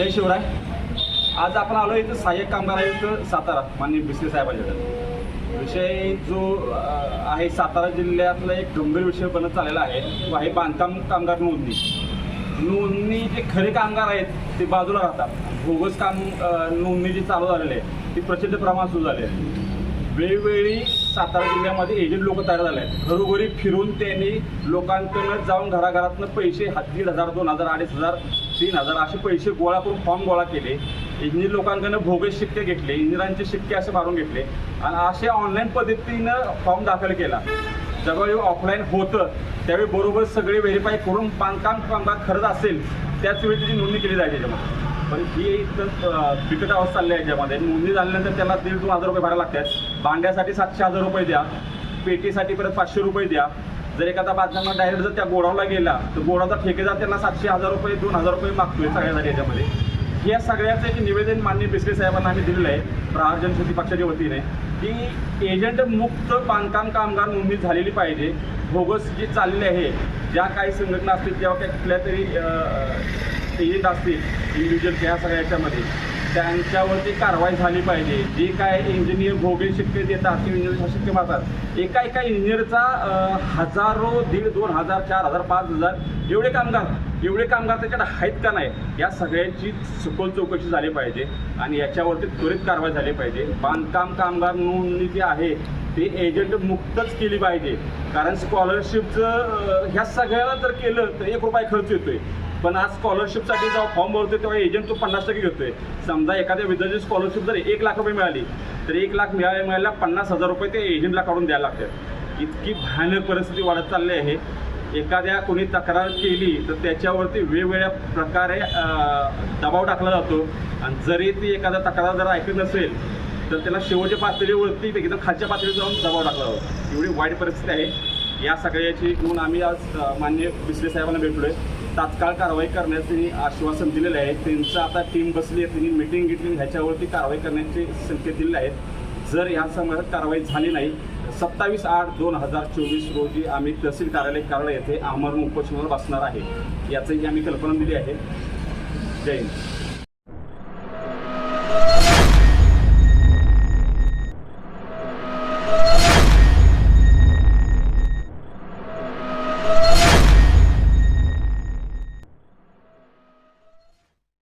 जय शिवराय. आज आपण आलो इथं सहाय्यक कामगार आयुक्त सातारा माननीय बिस्के साहेबांच्याकडे विषय जो आहे सातारा जिल्ह्यातला एक गंभीर विषय बनत चाललेला आहे तो आहे बांधकाम कामगार नोंदणी. नोंदणी जे खरे कामगार आहेत ते बाजूला राहतात. बोगस काम नोंदणी जी चालू झालेली आहे. ती प्रचंड प्रमाणात सुरू झाली आहे वेळोवेळी सातारा जिल्ह्यामध्ये एजंट लोक तयार झाले आहेत. घरोघरी फिरून त्यांनी लोकांकडनं जाऊन घराघरातनं पैसे दीड हजार दोन हजार अडीच हजार तीन हजार असे पैसे गोळा करून फॉर्म गोळा केले. इंजिनियर लोकांकडनं भोगे शिक्के घेतले इंजिनियरांचे शिक्के असे मारून घेतले आणि असे ऑनलाईन पद्धतीनं फॉर्म दाखल केला. जेव्हा ऑफलाईन होतं त्यावेळी बरोबर सगळे व्हेरीफाय करून बांधकाम कामगार खरंच असेल त्याच वेळी त्याची नोंदणी केली जायची त्याच्यामध्ये. पण ही इथं बिकट अवस्था चालली आहे याच्यामध्ये. नोंदणी झाल्यानंतर त्याला दीड दोन हजार रुपये भरायला लागतात. भांड्यासाठी सातशे हजार रुपये द्या. पेटीसाठी परत पाचशे रुपये द्या. जर एखादा बांधकाम डायरेक्ट जर त्या गोडावला गेला तर गोडाचा ठेकेदार त्यांना सातशे हजार रुपये दोन हजार रुपये मागतोय सगळ्यासाठी याच्यामध्ये. या सगळ्याचं एक निवेदन माननीय बिस्के साहेबांना आम्ही दिलेलं आहे. प्रहार जनशक्ती पक्षाच्या वतीने. की एजंट मुक्त बांधकाम कामगार नोंदणी झालेली पाहिजे. बोगस जी चाललेली आहे ज्या काही संघटना असतील किंवा काही कुठल्या तरी येत असतील इंडिव्हिज्युअल या सगळ्या याच्यामध्ये त्यांच्यावरती कारवाई झाली पाहिजे. जे काय इंजिनियर भोगेल शिक्के देतात किंवा इंजिनियर शिक्के मारतात एका एका इंजिनियरचा हजारो दीड दोन हजार चार हजार पाच हजार एवढे कामगार एवढे कामगार त्याच्यात आहेत का नाही या सगळ्याची सखोल चौकशी झाली पाहिजे आणि याच्यावरती त्वरित कारवाई झाली पाहिजे. बांधकाम कामगार नोंदणी जी आहे ते एजंट मुक्तच केली पाहिजे. कारण स्कॉलरशिपचं ह्या सगळ्याला जर केलं तर एक रुपये खर्च येतोय. पण आज स्कॉलरशिपसाठी जेव्हा फॉर्म भरतोय तेव्हा एजंट तो पन्नास टक्के घेतोय. समजा एखाद्या विद्यार्थी स्कॉलरशिप जर एक लाख रुपये मिळाली तर एक लाख मिळाल्या मिळायला पन्नास हजार रुपये ते एजंटला काढून द्यायला लागतात. इतकी भयानक परिस्थिती वाढत चालली आहे. एखाद्या कोणी तक्रार केली तर त्याच्यावरती वेगवेगळ्या प्रकारे दबाव टाकला जातो. आणि जरी ती एखादा तक्रार जर ऐकत नसेल तर त्याला शेवटच्या पातळीवरती एकदम खालच्या पातळीवर जाऊन दबाव टाकला जातो. एवढी वाईट परिस्थिती आहे. या सगळ्याची घेऊन आम्ही आज मान्य बिसले साहेबांना साहेबांना भेटलोय. तात्काळ कारवाई करण्याचं त्यांनी आश्वासन दिलेलं आहे. त्यांचं आता टीम बसली आहे. त्यांनी मिटिंग घेतली. ह्याच्यावरती कारवाई करण्याचे संकेत दिलेले आहेत. जर या संदर्भात कारवाई झाली नाही सत्तावीस आठ दोन हजार चोवीस रोजी आम्ही तहसील कार्यालय कार्यालय येथे आमरण उपोषणावर बसणार आहे. याचंही आम्ही कल्पना दिली आहे. जय हिंद.